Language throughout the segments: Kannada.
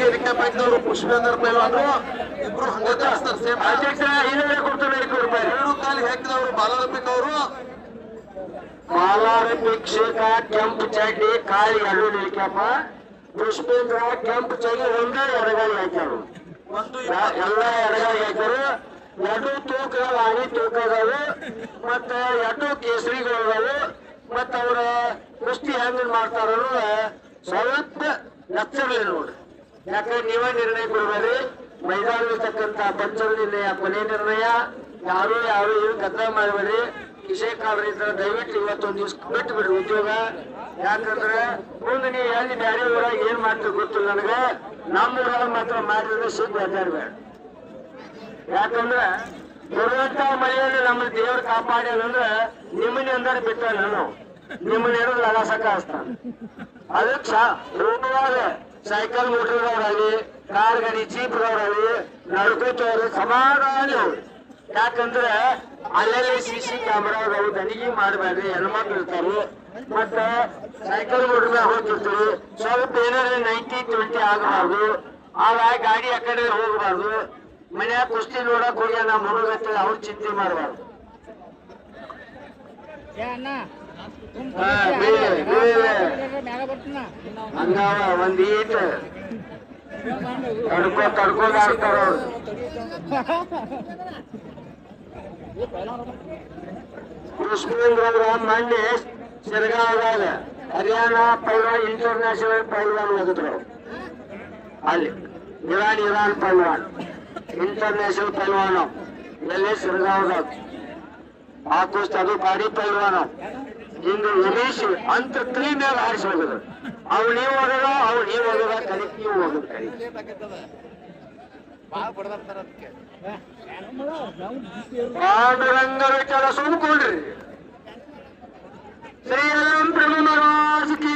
ಹಾಕಿದವರು ಪುಷ್ಪೇಂದ್ರ ಪೈಲ್ವಾನ್ರು ಇಬ್ರು ಹಂಗತ ಹಚ್ತಾರೆ ಸೇಮ್ ಅಧ್ಯಕ್ಷ ಏನೇ ಕೊಡ್ತಾರೆ ಎರಡು ಕಾಲಿಗೆ ಹಾಕಿದವರು ಬಾಲಾರಪಿಕ್ ಅವರು ಮಾಲಾರ ಕ್ಷೇತ್ರ ಕೆಂಪು ಚಡ್ಡಿ ಕಾಳಿ ಎರಡು ನಿಲ್ಕ್ಯಪ್ಪ. ಪುಷ್ಪೇಂದ್ರ ಕೆಂಪು ಚಡ್ಡಿ ಒಂದೇ ಎಡಗಾಲಿ ಹಾಕ್ಯಾರು. ಒಂದು ಎಲ್ಲ ಹಾಕ್ಯಾರು. ಎರಡು ತೂಕ ವಾಣಿ ತೂಕ ಅದಾವು ಮತ್ತ ಎರಡು ಕೇಸರಿಗಳು ಮತ್ತ ಅವ್ರ ಕುಸ್ತಿ ಹೆಂಗ್ ಮಾಡ್ತಾರ ಸ್ವಲ್ಪ ನಚ್ಚರ್ಲಿ ನೋಡ್ರಿ. ಯಾಕಂದ್ರೆ ನೀವೇ ನಿರ್ಣಯ ಕೊಡ್ಬೇಡ್ರಿ ಮೈದಾನದಲ್ಲಿರ್ತಕ್ಕಂಥ ಪಂಚಮ ನಿರ್ಣಯ ಕೊನೆ ನಿರ್ಣಯ. ಯಾರು ಯಾರು ಏನು ಗದ್ದಲ ಮಾಡಬೇಡ್ರಿ ವಿಷಯ ಕಾಲದಿಂದ ದಯವಿಟ್ಟು ಇವತ್ತೊಂದು ದಿವ್ಸ ಬಿಟ್ಟು ಬಿಡ್ರಿ ಉದ್ಯೋಗ. ಯಾಕಂದ್ರೆ ಮುಂದೆ ನೀವು ಎಲ್ಲಿ ಬ್ಯಾರೆ ಊರಾಗ ಏನ್ ಮಾಡ್ತೀವಿ ಗೊತ್ತಿಲ್ಲ ನನಗೆ. ನಮ್ಮ ಊರಾಗ ಮಾತ್ರ ಮಾಡಿದ್ರೆ ಸುದ್ದಿ ಅಡ್ಡಾಡ್ಬೇಡ ಯಾಕಂದ್ರೆ ಬರುವಂತ ಮಳೆಯಲ್ಲಿ ನಮ್ಮ ದೇವ್ರ ಅಂದ್ರೆ ನಿಮ್ಮನ್ನ ಅಂದ್ರೆ ಬಿಟ್ಟ ನಾನು. ನಿಮ್ಮನ್ನ ಲಲಾಸ ಲಗಾಸಕ ಅದಕ್ಕೆ ಹೋಗುವಾಗ ಸೈಕಲ್ ಮೋಟರ್ಗಳಾಗಲಿ ಕಾರ್ ಗಾಡಿ ಜೀಪ್ದವ್ರಾಗಲಿ ನಡ್ಕೋತವ್ರು ಸಮಾಧಾನ ಯಾಕಂದ್ರೆ ಅಲ್ಲೆಲ್ಲಿ ಸಿ ಸಿ ಕ್ಯಾಮ್ರಾ ಅದಾವು ದನಿಗೆ ಮಾಡಬೇಡ್ರಿ ಹೆಣ್ಮಕ್ಳು ಮತ್ತೆ ಮತ್ತ ಸೈಕಲ್ ಮೋಟರ್ ಮ್ಯಾಗ ಸ್ವಲ್ಪ ಏನಾರ ನೈಂಟಿ ಟ್ವೆಂಟಿ ಆಗಬಾರ್ದು. ಆಗ ಗಾಡಿ ಆ ಕಡೆ ಹೋಗಬಾರ್ದು. ಮನ್ಯಾಗ ಕುಸ್ತಿ ನೋಡಕ್ ಹೋಗಿ ನಮ್ಮ ಹುಡುಗತ್ತೆ ಅವ್ರ ಚಿಂತೆ ಮಾಡಬಾರ್ದು. ಹಂಗಾವ ಒಂದ್ ಈಟ್ ತಡ್ಕೋ ಅವ್ರು ಕೃಷ್ಣೇಂದ್ರ ಅವ್ರ. ಮೊನ್ನೆ ಸಿರಗಾವದಾಗ ಹರಿಯಾಣ ಪೈಲ್ವಾನ್ ಇಂಟರ್ನ್ಯಾಷನಲ್ ಪೈಲ್ವಾನ್ ಹೋಗಿದ್ರು ಅಲ್ಲಿ, ಇರಾನ್ ಇರಾನ್ ಪೈಲ್ವಾನ್. ಇಂಟರ್ನ್ಯಾಷನಲ್ ಪೈಲ್ವಾನ್ ಎಲ್ಲಿ? ಸಿರಗಾವದಾಗ ಆ ಕುಸ್ತಿ ಅದು ಗಾಡಿ ಪೈಲ್ವಾನ ಹಿಂಗ ಉಮೇಶ್ ಅಂತ ತ್ರೀ ಮೇಲೆ ಆರಿಸಿ ಹೋಗಿದ್ರು ಅವ್ರು ನೀವು ಹೋಗದ ಅವ್ರು ನೀವು ಹೋಗದ ಕಲಿ ನೀವು ಹೋಗದ ಕಲಿ ಪಾಂಡುರಂಗ ವಿಠಲ ಸುಮ್ಕೊಂಡ್ರಿ ಶ್ರೀ ಎಲ್ಲಂ ಪ್ರಭು ಮಹಾರಾಜ್ ಕಿ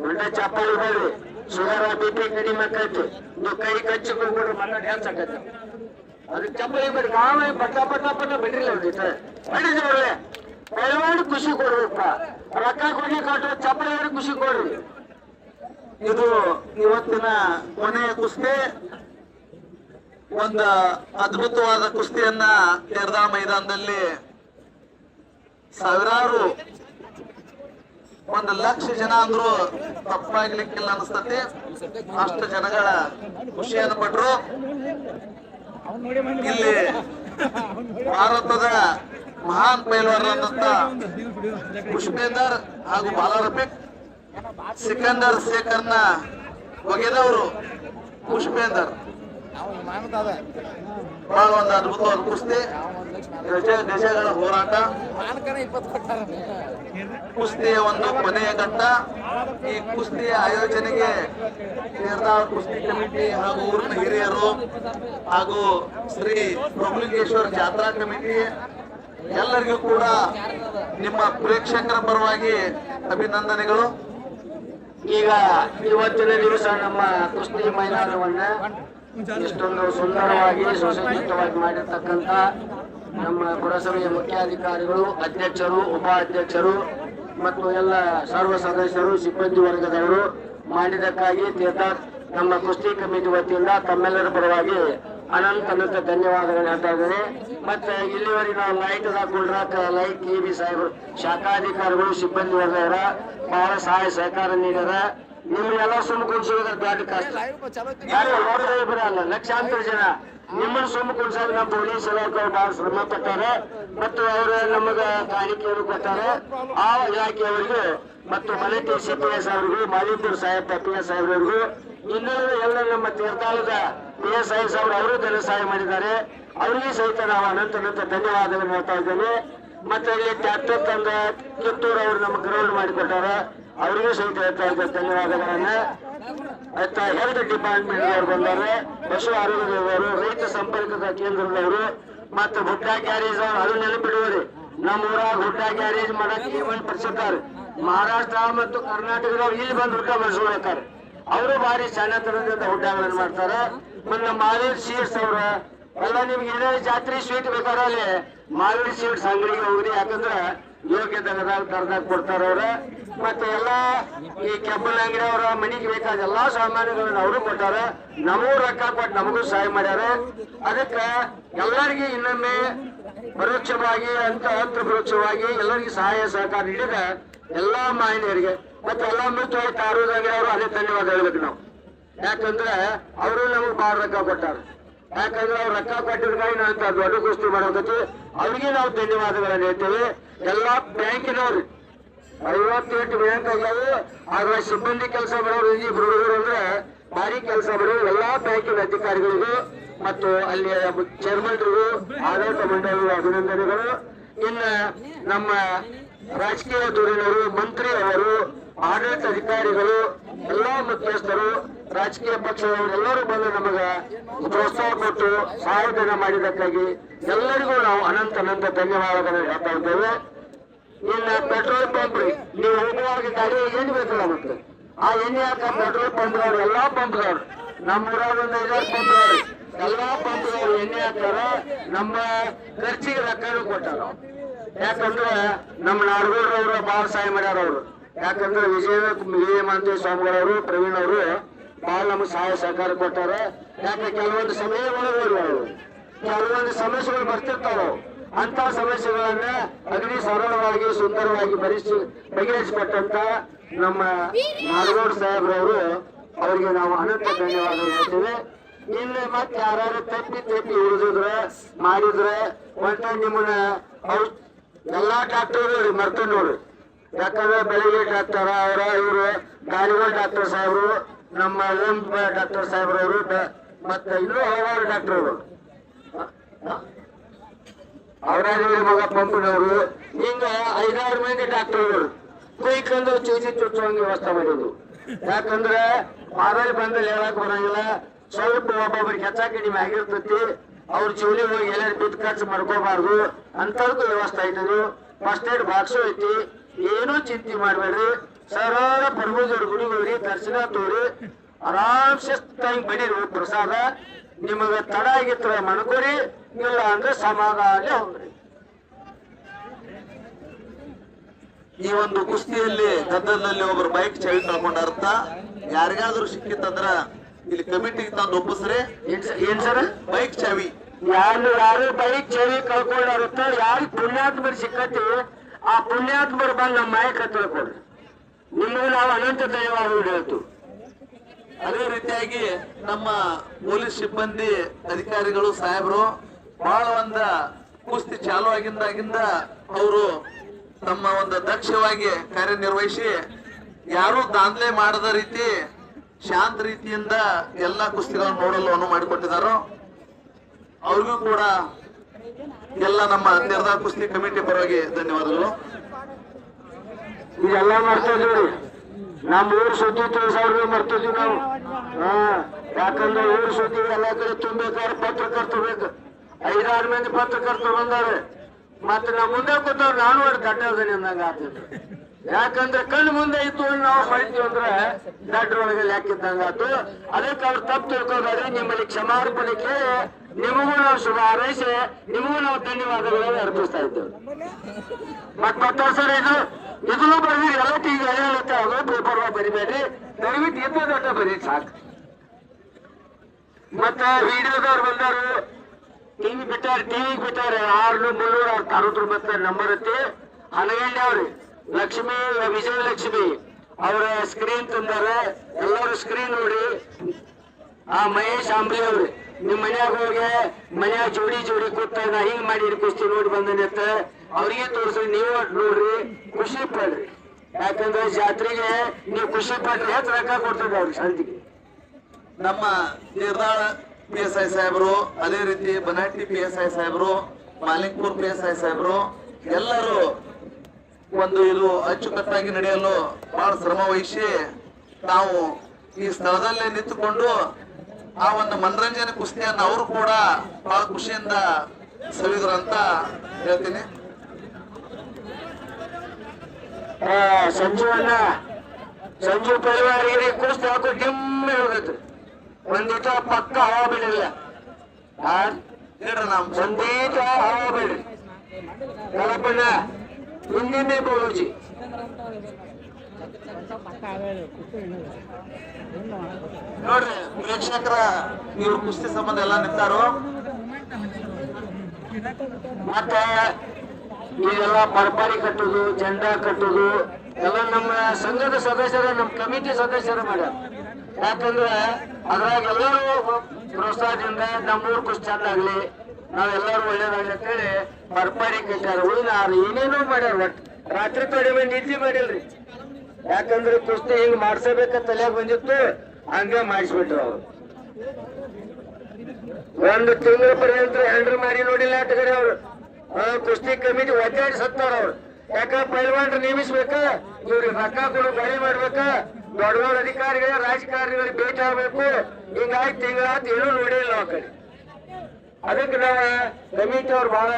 ಒಳ್ಳೆ ಚಪ್ಪಲಿ ಬೇಡ್ರಿ ಶುಗರ್ ಬಿ ಪಿ ಕಡಿಮೆ ಆಕೈತಿ ನೀವು ಕೈ ಕಚ್ಚಿ ಕೊಡ್ಬಿಡ್ರಿ ಮಾತಾಡಿ ಹೆಚ್ಚಾಕೈತಿ ಅದಕ್ಕೆ ಚಪ್ಪಲಿ ಬಿಡ್ರಿ ನಾವೇ ಪಟ್ಟ ಪಟ್ಟ ಪಟ್ಟ ಬಿಡ್ರಿಲ್ಲ ಅವ್ರಿಗೆ ಪೈಲ್ವಾನ್ ಖುಷಿ ಕೊಡ್ರಪ್ಪ ರೊಕ್ಕ ಕೊಡಿ ಕೊಟ್ಟು ಚಪ್ಪಲಿ ಖುಷಿ ಕೊಡ್ರಿ. ಇದು ಇವತ್ತಿನ ಕೊನೆಯ ಕುಸ್ತಿ. ಒಂದು ಅದ್ಭುತವಾದ ಕುಸ್ತಿಯನ್ನ ತೆರೆದ ಮೈದಾನದಲ್ಲಿ ಸಾವಿರಾರು, ಒಂದು ಲಕ್ಷ ಜನ ಅಂದ್ರು ತಪ್ಪಾಗ್ಲಿಕ್ಕಿಲ್ಲ ಅನಿಸ್ತತಿ. ಅಷ್ಟು ಜನಗಳ ಖುಷಿಯನ್ನು ಪಟ್ರು. ಇಲ್ಲಿ ಭಾರತದ ಮಹಾನ್ ಪೈಲ್ವಾನರಾದಂತ ಪುಷ್ಪೇಂದರ್ ಹಾಗೂ ಬಾಲಾರಪಿಕ್ ಸಿಕಂದರ್ ಶೇಖರ್ನ ಒಗೆದವರು ಪುಷ್ಪೇಂದರ್ ಬಹಳ ಒಂದು ಅದ್ಭುತವಾದ ಕುಸ್ತಿ ದೇಶ ದೇಶಗಳ ಹೋರಾಟ. ಕುಸ್ತಿಯ ಒಂದು ಕೊನೆಯ ಘಟ್ಟ. ಈ ಕುಸ್ತಿಯ ಆಯೋಜನೆಗೆ ನಿರ್ಧಾರ ಕುಸ್ತಿ ಕಮಿಟಿ ಹಾಗೂ ಊರಿನ ಹಿರಿಯರು ಹಾಗೂ ಶ್ರೀ ಪ್ರಭುಲಿಂಗೇಶ್ವರ ಜಾತ್ರಾ ಕಮಿಟಿ, ಎಲ್ಲರಿಗೂ ಕೂಡ ನಿಮ್ಮ ಪ್ರೇಕ್ಷಕರ ಪರವಾಗಿ ಅಭಿನಂದನೆಗಳು. ಈಗ ಇವತ್ತಿನ ದಿವಸ ನಮ್ಮ ಕುಸ್ತಿ ಮೈದಾನವನ್ನ ಇಷ್ಟೊಂದು ಸುಂದರವಾಗಿ ಸುಸಜ್ಜಿತವಾಗಿ ಮಾಡಿರ್ತಕ್ಕಂಥ ನಮ್ಮ ಪುರಸಭೆಯ ಮುಖ್ಯಾಧಿಕಾರಿಗಳು, ಅಧ್ಯಕ್ಷರು, ಉಪಾಧ್ಯಕ್ಷರು ಮತ್ತು ಎಲ್ಲ ಸರ್ವ ಸದಸ್ಯರು, ಸಿಬ್ಬಂದಿ ವರ್ಗದವರು ಮಾಡಿದ್ದಕ್ಕಾಗಿ ತೀರ್ಥ ನಮ್ಮ ಕುಸ್ತಿ ಕಮಿಟಿ ವತಿಯಿಂದ ತಮ್ಮೆಲ್ಲರ ಪರವಾಗಿ ಅನಂತ ಅನಂತ ಧನ್ಯವಾದಗಳು ಹೇಳ್ತಾ ಇದ್ದೇನೆ. ಮತ್ತೆ ಇಲ್ಲಿವರೆಗೆ ನಾವು ಲೈಟ್ ಕುಳ್ರಾಕ ಲೈಟ್ ಕೆ ಬಿ ಸಾಹೇಬರು, ಶಾಖಾಧಿಕಾರಿಗಳು, ಸಿಬ್ಬಂದಿ ವರ್ಗದವರ ಬಹಳ ಸಹಾಯ ಸಹಕಾರ ನೀಡ್ಯಾರ. ನಿಮ್ಗೆಲ್ಲ ಸುಮ್ಮ ಕುಣಿಸೋದ್ರ ದೊಡ್ಡ ಕಷ್ಟ ಯಾರು ನೋಡಿದ್ರೆ ಬರಲ್ಲ ಲಕ್ಷಾಂತರ ಜನ. ನಿಮ್ಮನ್ನ ಸುಮ್ಮ ಕುಣಿಸೋದು ನಮ್ಮ ಪೊಲೀಸ್ ಇಲಾಖೆ ಬಹಳ ಶ್ರಮ ಪಟ್ಟಾರೆ ಮತ್ತು ಅವರು ನಮಗ ಕಾಣಿಕೆಯನ್ನು ಕೊಟ್ಟಾರೆ ಆ ಇಲಾಖೆಯವರಿಗೆ ಮತ್ತು ಮಲೆ ಸಿ ಪಿ ಎಸ್ ಅವರಿಗೂ ಮಾಲಿಪುರ್ ಸಾಹೇಬ್ ಪಿ ಎಸ್ ಅವರಿಗೂ ಇನ್ನೂ ಎಲ್ಲ ನಮ್ಮ ತೀರ್ಥಾಲದ ಪಿ ಎಸ್ ಐ ಅವರು ಧನ ಸಹಾಯ ಮಾಡಿದ್ದಾರೆ. ಅವರಿಗೆ ಸಹಿತ ನಾವು ಅನಂತ ಅನಂತ ಧನ್ಯವಾದಗಳನ್ನು ಹೇಳ್ತಾ ಇದ್ದೇನೆ. ಮತ್ತೆ ಅಲ್ಲಿ ಟ್ಯಾಕ್ಟರ್ ತಂದ ಕಿತ್ತೂರು ಅವರು ನಮ್ಮ ಗ್ರೌಂಡ್ ಮಾಡಿಕೊಟ್ಟಾರ. ಅವರಿಗೂ ಸಹಿತ ಹೇಳ್ತಾ ಇದ್ದಾರೆ ಧನ್ಯವಾದಗಳನ್ನ. ಆಯ್ತಾ ಹೆಲ್ತ್ ಡಿಪಾರ್ಟ್ಮೆಂಟ್ ಅವರು ಬಂದಾರೆ. ಪಶು ಆರೋಗ್ಯದವರು ರೈತ ಸಂಪರ್ಕದ ಕೇಂದ್ರದವರು, ಮತ್ತೆ ಹುಡ್ಡ ಗ್ಯಾರೇಜ್ ಅವರು, ಅದು ನೆನಪಿಡುವರಿ ನಮ್ಮ ಊರಾಗ ಹುಡ್ಡ ಗ್ಯಾರೇಜ್ ಮಾಡಕ್ಕೆ ಈವನ್ ಪಡಿಸಿದ್ದಾರೆ ಮಹಾರಾಷ್ಟ್ರ ಮತ್ತು ಕರ್ನಾಟಕದವ್ರು ಇಲ್ಲಿ ಬಂದು ಹುಡ್ಡ ಮಾಡಿಸ್ಕೊಳ್ತಾರೆ ಅವರು. ಭಾರಿ ಸಣ್ಣತನದಿಂದ ಹುಡ್ಡಗಳನ್ನು ಮಾಡ್ತಾರೆ. ಮತ್ತೆ ನಮ್ಮ ಮಾದೇವ್ ಸೀರ್ಸ್ ಅವರ ಎಲ್ಲ ನಿಮ್ಗೆ ಏನೇ ಜಾತ್ರೆ ಸ್ವೀಟ್ ಬೇಕಾದ್ರೆ ಅಲ್ಲಿ ಮಾವಿನ ಸ್ವೀಟ್ಸ್ ಅಂಗಡಿಗೆ ಹೋಗ್ರಿ, ಯಾಕಂದ್ರೆ ಯೋಗ್ಯ ದರದಾಗ ದರದಾಗ ಕೊಡ್ತಾರ ಅವ್ರ. ಮತ್ತೆ ಎಲ್ಲ ಈ ಕೆಬ್ಬಲ್ ಅಂಗಡಿ ಅವರ ಮನೆಗೆ ಬೇಕಾದ ಎಲ್ಲಾ ಸಾಮಾನುಗಳನ್ನ ಅವರು ಕೊಟ್ಟಾರ. ನಮಗೂ ರೊಕ್ಕ ಕೊಟ್ಟು ನಮಗೂ ಸಹಾಯ ಮಾಡ್ಯಾರ. ಅದಕ್ಕೆ ಎಲ್ಲರಿಗೂ ಇನ್ನೊಮ್ಮೆ ಪರೋಕ್ಷವಾಗಿ, ಅಂತ ಹತ್ರ ಪರೋಕ್ಷವಾಗಿ ಎಲ್ಲರಿಗೂ ಸಹಾಯ ಸಹಕಾರ ನೀಡಿದ ಎಲ್ಲಾ ಮಾಹಿನಿಯರಿಗೆ ಮತ್ತೆ ಎಲ್ಲ ಮೃತ್ಯು ಕಾರೂರ್ ಅಂಗಡಿ ಅವರು ಅದೇ ಧನ್ಯವಾದ ಹೇಳ್ಬೇಕು ನಾವು. ಯಾಕಂದ್ರೆ ಅವರು ನಮಗೆ ಭಾಳ ರೊಕ್ಕ ಕೊಟ್ಟಾರ. ಯಾಕಂದ್ರೆ ಅವ್ರು ರೊಕ್ಕ ನಾವು ಇಂಥ ದೊಡ್ಡ ಗೋಷ್ಠಿ ಮಾಡೋದಕ್ಕೆ ಅವ್ರಿಗೆ ನಾವು ಧನ್ಯವಾದಗಳನ್ನ ಹೇಳ್ತೇವೆ. ಎಲ್ಲಾ ಬ್ಯಾಂಕಿನವ್ರು, ಐವತ್ತೆಂಟು ಬ್ಯಾಂಕ್ ಅಲ್ಲವು ಆದ್ರೆ ಸಿಬ್ಬಂದಿ ಕೆಲಸ ಮಾಡೋರು ಇಲ್ಲಿ ಹುಡುಗರು ಅಂದ್ರೆ ಭಾರಿ ಕೆಲಸ ಮಾಡೋರು ಎಲ್ಲಾ ಬ್ಯಾಂಕಿನ ಅಧಿಕಾರಿಗಳಿಗೂ ಮತ್ತು ಅಲ್ಲಿ ಚೇರ್ಮನ್ರಿಗೂ ಆಡಳಿತ ಮಂಡಳಿಗೂ ಅಭಿನಂದನೆಗಳು. ಇನ್ನ ನಮ್ಮ ರಾಜಕೀಯ ಧುರೀಣರು ಮಂತ್ರಿ ಅವರು, ಆಡಳಿತ ಅಧಿಕಾರಿಗಳು, ಎಲ್ಲಾ ಮುಖ್ಯಸ್ಥರು ರಾಜಕೀಯ ಪಕ್ಷದವರೆಲ್ಲರೂ ಬಂದು ನಮಗ ಪ್ರೋತ್ಸಾಹ ಕೊಟ್ಟು ಸಹಾಯಧನ ಮಾಡಿದ್ದಕ್ಕಾಗಿ ಎಲ್ಲರಿಗೂ ನಾವು ಅನಂತ ಅನಂತ ಧನ್ಯವಾದಗಳನ್ನು ಹೇಳ್ತಾ ಇದ್ದೇವೆ. ಇನ್ನ ಪೆಟ್ರೋಲ್ ಪಂಪ್ ರೀ, ನೀವು ಹೋಗುವಾಗ ಗಾಡಿ ಎಣ್ಣೆ ಬೇಕಲ್ಲ ಮತ್ತೆ ಆ ಎಣ್ಣೆ ಹಾಕ ಪೆಟ್ರೋಲ್ ಪಂಪ್ ಎಲ್ಲಾ ಪಂಪ್ದವ್ರು ನಮ್ಮ ಊರಾಗ ಒಂದು ಐದಾರು ಪಂಪ್ದವ್ರು ಎಲ್ಲಾ ಪಂಪ್ಗಳು ಎಣ್ಣೆ ಹಾಕ್ತಾರ, ನಮ್ಮ ಖರ್ಚಿಗೆ ರೊಕ್ಕನೂ ಕೊಟ್ಟಾರ. ಯಾಕಂದ್ರೆ ನಮ್ಮ ನಾಡಗೌಡರವರು ಬಹಳ ಸಹಾಯ ಮಾಡ್ಯಾರ ಅವರು. ಯಾಕಂದ್ರೆ ವಿಜಯ ವಿಜಯಮಾಂತಿ ಸ್ವಾಮಿಗಳವರು, ಪ್ರವೀಣ್ ಅವರು ಬಹಳ ನಮ್ಗೆ ಸಹಾಯ ಸಹಕಾರ ಕೊಟ್ಟಾರ. ಯಾಕೆ ಕೆಲವೊಂದು ಸಮಯಗಳು ಅವರು. ಕೆಲವೊಂದು ಸಮಸ್ಯೆಗಳು ಬರ್ತಿರ್ತಾರ ಅಂತ ಸಮಸ್ಯೆಗಳನ್ನ ಅಗ್ನಿ ಸರಳವಾಗಿ, ಸುಂದರವಾಗಿ ಭರಿಸಿ, ಬಗೆಹರಿಸಿಕೊಟ್ಟಂತ ನಮ್ಮ ನಾಡಗೌಡ ಸಾಹೇಬ್ರವರು ಅವರಿಗೆ ನಾವು ಅನಂತ ಧನ್ಯವಾದ ಹೇಳ್ತೇವೆ. ಇನ್ನು ಮತ್ತೆ ಯಾರು ತಪ್ಪಿ ತಪ್ಪಿ ಉಳಿದಿದ್ರ, ಮಾಡಿದ್ರೆ ಒಂಟ ನಿಮ್ಮನ್ನ ಎಲ್ಲಾ ಡಾಕ್ಟರ್ ಮರ್ತನ್ ನೋಡ್ರಿ ಯಾಕಂದ್ರೆ ಬೆಳಗ್ಗೆ ಡಾಕ್ಟರ್ ಅವರ ಇವರು, ಗಾಲಿಗೋಲ್ ಡಾಕ್ಟರ್ ಸಾಹೇಬ್ರು, ನಮ್ಮ ಓಂ ಡಾಕ್ಟರ್ ಸಾಹೇಬ್ರವರು ಮತ್ತೆ ಇನ್ನೂ ಹಲವಾರು ಡಾಕ್ಟರ್ ಅವರು ಅವರಾದ್ರೆ ಮಗ ಪಂಪಿನವರು ಹಿಂಗ ಐದಾರು ಮಂದಿ ಡಾಕ್ಟರ್ಗಳು ಕುಯ್ಕೊಂಡು ಚೀಚಿ ಚುಚ್ಚುವಂಗೆ ವ್ಯವಸ್ಥೆ ಮಾಡಿದ್ರು. ಯಾಕಂದ್ರೆ ಮಾದರಿ ಬಂದ್ರೆ ಹೇಳಕ್ ಬರಂಗಿಲ್ಲ. ಸ್ವಲ್ಪ ಒಬ್ಬೊಬ್ರಿಗೆ ಹೆಚ್ಚ ಕಡಿಮೆ ಆಗಿರ್ತೈತಿ. ಅವ್ರ ಚೌಲಿ ಹೋಗಿ ಎಲ್ಲಾರು ಬಿದ್ದು ಖರ್ಚು ಮಾಡ್ಕೋಬಾರ್ದು. ಅಂತದಕ್ಕೂ ವ್ಯವಸ್ಥೆ ಐತದು ಫಸ್ಟ್ ಏಡ್ ಬಾಕ್ಸು ಐತಿ. ಏನೂ ಚಿಂತೆ ಮಾಡಬೇಡ್ರಿ. ಸರಳ ಪರ್ವಜರ ಗುಡಿಗೆ ದರ್ಶನ ತೋರಿ. ಆರಾಮ್ ಶಿಸ್ತಾಗಿ ಬಡೀರಿ ಪ್ರಸಾದ. ನಿಮಗೆ ತಡ ಆಗಿತ್ರ ಮಣ್ಕೋರಿ. ಇಲ್ಲ ಅಂದ್ರೆ ಸಮಾಧಾನ ಈ ಒಂದು ಕುಸ್ತಿಯಲ್ಲಿ ಗದ್ದಲದಲ್ಲಿ ಒಬ್ರು ಬೈಕ್ ಚಳಿ ಅರ್ಥ ಯಾರಿಗಾದ್ರೂ ಸಿಕ್ಕಿತ್ತಂದ್ರ ಇಲ್ಲಿ ಕಮಿಟಿ ತಂದು ಒಪ್ಪಿಸ್ರಿ. ಏನ್ ಸರ್? ಬೈಕ್ ಚಾವಿ. ಯಾರು ಯಾರು ಬೈಕ್ ಚಾವಿ ಕಳ್ಕೊಳ್ಳಾರುತ್ತ ಯಾರಿಗೆ ಪುಣ್ಯಾತ್ಮರು ಸಿಕ್ಕತಿ ಆ ಪುಣ್ಯಾತ್ಮರು ಬಂದು ನಮ್ಮ ಮಾಯಕ ತಿಳ್ಕೊಡ್ರಿ ನಿಮಗೂ ನಾವು ಅನಂತ ದೈವ ಹೇಳ್ತು ಅದೇ ರೀತಿಯಾಗಿ ನಮ್ಮ ಪೊಲೀಸ್ ಸಿಬ್ಬಂದಿ ಅಧಿಕಾರಿಗಳು ಸಾಹೇಬರು ಬಹಳ ಒಂದ ಕುಸ್ತಿ ಚಾಲು ಆಗಿಂದಾಗಿಂದ ಅವರು ತಮ್ಮ ಒಂದು ದಕ್ಷವಾಗಿ ಕಾರ್ಯನಿರ್ವಹಿಸಿ ಯಾರು ದಾಂಧಲೆ ಮಾಡದ ರೀತಿ ಶಾಂತ ರೀತಿಯಿಂದ ಎಲ್ಲಾ ಕುಸ್ತಿಗಳನ್ನು ನೋಡಲು ಮಾಡಿಕೊಟ್ಟಿದ್ದಾರೋ ಅವ್ರಿಗೂ ಕೂಡ ಎಲ್ಲ ನಮ್ಮ ನಿರ್ಧಾರ ಕುಸ್ತಿ ಕಮಿಟಿ ಪರವಾಗಿ ಧನ್ಯವಾದಗಳು. ಇದೆಲ್ಲ ಮಾಡ್ತಿದ್ವಿ ನಮ್ಮ ಊರು ಸುದ್ದಿ ತಿಳಿಸೋರ್ಗೆ ಮಾಡ್ತಿದ್ವಿ ನಾವು. ಯಾಕಂದ್ರೆ ಊರು ಸುದ್ದಿ ಎಲ್ಲ ಕಡೆ ತುಂಬಬೇಕಾದ್ರೆ ಪತ್ರಕರ್ತರು ಬೇಕು. ಐದಾರು ಮಂದಿ ಪತ್ರಕರ್ತರು ಬಂದಾರೆ. ಮತ್ತೆ ನಾವು ಮುಂದೆ ಕೂತವ್ರು ನಾನು ದಡ್ಡದನಿ ಅಂದಂಗ ಆಗ್ತದೆ ಯಾಕಂದ್ರೆ ಕಣ್ಣು ಮುಂದೆ ಇತ್ತು ನಾವು ಮಾಡಿದ್ವಿ ಅಂದ್ರೆ ಒಳಗೆ ಲೆಕ್ಕಿದ್ದಂಗ ಆತು ಅದಕ್ಕೆ ಅವ್ರು ತಪ್ಪು ತಿಳ್ಕೊಂಡ್ರೆ ನಿಮ್ಮಲ್ಲಿ ಕ್ಷಮಾರ್ಪಣೆ ಕೇಳಿ ನಿಮಗೂ ನಾವು ಶುಭ ಹಾರೈಸಿ, ನಿಮಗೂ ನಾವು ಧನ್ಯವಾದಗಳನ್ನು ಅರ್ಪಿಸ್ತಾ ಇದ್ದೇವೆ. ಮತ್ ಮತ್ತೆ ಸರ್ ಇದು, ಇದನ್ನು ಬರೀ ಎಲ್ಲ ಟಿವಿ ಹೇಳುತ್ತೆ ಅದು ಪೇಪರ್ ಬರಿಬೇಡ್ರಿ ದಯವಿಟ್ಟು ಇದ್ದ ದೊಡ್ಡ ಬರೀ ಸಾಕು. ಮತ್ತ ವಿಡಿಯೋದವ್ರು ಬಂದವರು, ಟಿವಿ ಬಿಟ್ಟಾರೆ ಟಿವಿ ಬಿಟ್ಟಾರೆ, ಆರ್ನೂರು ಮುನ್ನೂರ ಅರವತ್ತು ರೂಪಾಯಿ ನಂಬರ್ ಐತಿ. ಹನಗಂಡಿ ಅವ್ರಿ. ಲಕ್ಷ್ಮಿ, ವಿಜಯಲಕ್ಷ್ಮಿ ಅವರ ಸ್ಕ್ರೀನ್ ತಂದಾರೆ. ಎಲ್ಲರೂ ಸ್ಕ್ರೀನ್ ನೋಡಿ. ಆ ಮಹೇಶ್ ಅಂಬ್ಲಿ ಅವ್ರಿ, ನಿಮ್ ಮನ್ಯಾಗ ಹೋಗಿ, ಮನ್ಯಾಗ ಜೋಡಿ ಜೋಡಿ ಕೂತ ನಾ ಹಿಂಗ್ ಮಾಡಿ ಕುಸ್ತಿ ನೋಡಿ ಬಂದನತ್ತ ಅವ್ರಿಗೆ ತೋರ್ಸ್ರಿ ನೀವು ನೋಡ್ರಿ, ಖುಷಿ ಪಡ್ರಿ. ಯಾಕಂದ್ರೆ ಜಾತ್ರೆಗೆ ನೀವು ಖುಷಿ ಪಟ್ರಿ ಹೆಚ್ಚು ರೊಕ್ಕ ಕೊಡ್ತದೆ ಅವ್ರಿಗೆ ಸಂತಿಗೆ ನಮ್ಮ ನಿರ್ದಾಳ ಪಿ ಎಸ್ ಐ ಸಾಹೇಬರು, ಅದೇ ರೀತಿ ಬನಾಟಿ ಪಿ ಎಸ್ ಐ ಸಾಹೇಬರು ಮಾಲಿಕ್ಪುರ್ ಪಿ ಎಸ್ ಐ ಸಾಹೇಬರು, ಎಲ್ಲರೂ ಒಂದು ಇದು ಅಚ್ಚುಕಟ್ಟಾಗಿ ನಡೆಯಲು ಬಹಳ ಶ್ರಮ ವಹಿಸಿ ನಾವು ಈ ಸ್ಥಳದಲ್ಲೇ ನಿಂತುಕೊಂಡು ಆ ಒಂದು ಮನರಂಜನೆ ಕುಸ್ತಿಯನ್ನು ಅವರು ಕೂಡ ಬಹಳ ಖುಷಿಯಿಂದ ಸವಿದ್ರು ಅಂತ ಹೇಳ್ತೀನಿ. ಆ, ಸಂಜು ಪರಿವಾರ ಪರಿವಾರಿಗೆ ಕುಸ್ತಿ ಹಾಕು ಡಿಮ್ಮೆ ಹೋಗುತ್ತೆ. ಒಂದಿಟ ಪಕ್ಕ ಹವಾ ಬಿಡಲಿಲ್ಲ ಆ? ಹೇಳ್ರಿ ನಾಮ್ ಚಂದ ಸಂಗೀತ ಹಾಡಬೇಡ್ರಿ ಕಲಪಣ್ಣ ಹಿಂದಿನೇ ಬೋಳುಚಿ ನೋಡ್ರಿ, ಪ್ರೇಕ್ಷಕರ ಇವ್ರ ಕುಸ್ತಿ ಸಂಬಂಧ ಎಲ್ಲ ನಿಂತಾರು ಮತ್ತೆ ಇವೆಲ್ಲ ಪರ್ಪಾರಿ ಕಟ್ಟುದು ಜೆಂಡಾ ಕಟ್ಟುದು, ಎಲ್ಲ ನಮ್ಮ ಸಂಘದ ಸದಸ್ಯರ, ನಮ್ಮ ಕಮಿಟಿ ಸದಸ್ಯರ ಮಾಡ್ಯಾರ ಯಾಕಂದ್ರೆ ಅದ್ರಾಗ ಎಲ್ಲರೂ ಪ್ರೋತ್ಸಾಹದಿಂದ ನಮ್ಮೂರ್ ಕುಸ್ತಿ ಚಂದ ಆಗ್ಲಿ ನಾವೆಲ್ಲರೂ ಒಳ್ಳೇದಾಗ್ಲಿ ಅಂತೇಳಿ ಪರ್ಪಾರಿ ಕಟ್ಟಾರ ಉಳಿದ ಏನೇನೋ ಮಾಡ್ಯಾರ ಒಟ್ಟು. ರಾತ್ರಿ ತೊಡೆ ನಿದ್ದೆ ಮಾಡಿಲ್ರಿ. ಯಾಕಂದ್ರೆ ಕುಸ್ತಿ ಹಿಂಗ್ ಮಾಡ್ಸಬೇಕ ತಲೆಯಾಗ ಬಂದಿತ್ತು, ಹಂಗ ಮಾಡಿಸ್ಬಿಟ್ರು ಅವ್ರು. ಒಂದು ತಿಂಗಳ ಪರ್ಯಂತ ಹೆಂಡ್ರು ಮಾಡಿ ನೋಡಿಲ್ಲ ಆಟಗಾರ ಅವ್ರು. ಕುಸ್ತಿ ಕಮಿಟಿ ಒದ್ದಾಡಿ ಸತ್ತಾರ ಅವ್ರು. ಯಾಕ ಪೈಲ್ವಾನ್ರು ನೇಮಿಸ್ಬೇಕ? ಇವ್ರಿಗೆ ರೊಕ್ಕ ಕೊಡು ಬಳಿ ಮಾಡ್ಬೇಕ? ದೊಡ್ಡ ದೊಡ್ಡ ಅಧಿಕಾರಿಗಳ ರಾಜಕಾರಣಿಗಳಿಗೆ ಭೇಟಿ ಆಗ್ಬೇಕು. ಹಿಂಗಾಗಿ ತಿಂಗಳಾತ್ ಏನೂ ನೋಡಿಲ್ಲ ಆ ಕಡೆ. ಅದಕ್ಕೆ ನಾವು ಕಮಿಟಿ ಅವ್ರು ಬಹಳ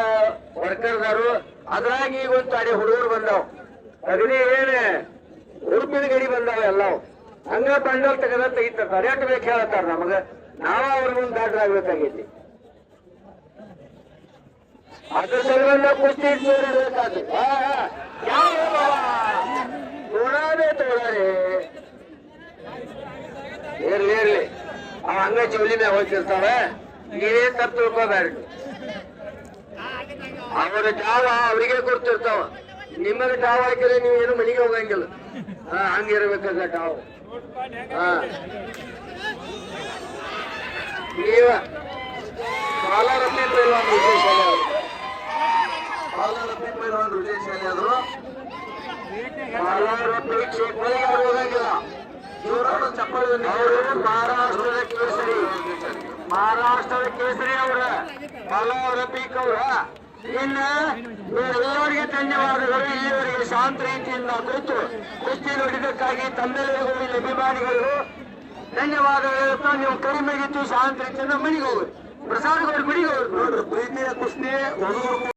ವರ್ಕರ್ದಾರು. ಅದ್ರಾಗ ಈಗ ಒಂದು ಹುಡುಗರು ಬಂದಾವ್. ಅಗದಿ ಏನ್ ಉಡುಪಿನ ಗಡಿ ಬಂದಾವ ಎಲ್ಲಾವ್. ಹಂಗ ಬಂಡಲ್ ತೆಗದ ತೆಗಿತಾರ ರೇಟ್ ಬೇಕು ಹೇಳತ್ತಾರ ನಮಗ. ನಾವ ಅವ್ರ ಮುಂದೆ ದಾಟರಾಗಬೇಕಾಗೈತಿ ಅದ್ರ ಸಲುವಾಗಿ ಕುಸ್ತಿ ನೋಡಿರ್ಬೇಕಾದ್ರೆ ತೋಡಾರೆ ಇರ್ಲಿ ಇರ್ಲಿ. ಅವ ಹಂಗ ಚೌಲಿನ ಮ್ಯಾಗ ನೀವೇ ತಪ್ಪು ತಿಳ್ಕೋಬೇಡ್ರಿ ಅವರ ಜಾವ ಅವರಿಗೆ ಕೊಡ್ತಿರ್ತಾವ. ನಿಮಗೆ ಟಾವ್ ಹಾಕಿದ್ರೆ ನೀವು ಏನು ಮನೆಗೆ ಹೋಗಂಗಿಲ್ಲ. ಹಾ ಹಂಗಿರ್ಬೇಕಾಗ ಟಾವ್ ನೀವ ಶಾಲೆ ಆದ್ರು ಅವರು ಮಹಾರಾಷ್ಟ್ರದ ಕೇಸರಿ. ಮಹಾರಾಷ್ಟ್ರದ ಕೇಸರಿ ಅವರ ಬಾಲಾ ರಫೀಕ್ ಅವರ. ಇನ್ನ ಎಲ್ಲರಿಗೆ ಧನ್ಯವಾದಗಳು ಇಲ್ಲಿವರೆಗೆ ಶಾಂತ ರೀತಿಯಿಂದ ಕೂತು ಕುಸ್ತಿ ನೋಡಿದ್ದಕ್ಕಾಗಿ ತಮ್ಮೆಲ್ಲರಿಗೂ ಇಲ್ಲಿ ಅಭಿಮಾನಿಗಳು ಧನ್ಯವಾದಗಳು. ಹೇಳ್ತಾ ನೀವು ಕಡಿಮೆಗಿತ್ತು ಶಾಂತ ರೀತಿಯಿಂದ ಮಣಿಗೋಗ್ರಿ ಪ್ರಸಾದ್ ಮಣಿಗೋಗ್ರಿ ಹೋಗ್ರಿ. ನೋಡ್ರಿ, ಪ್ರೀತಿಯ ಕುಸ್ತಿ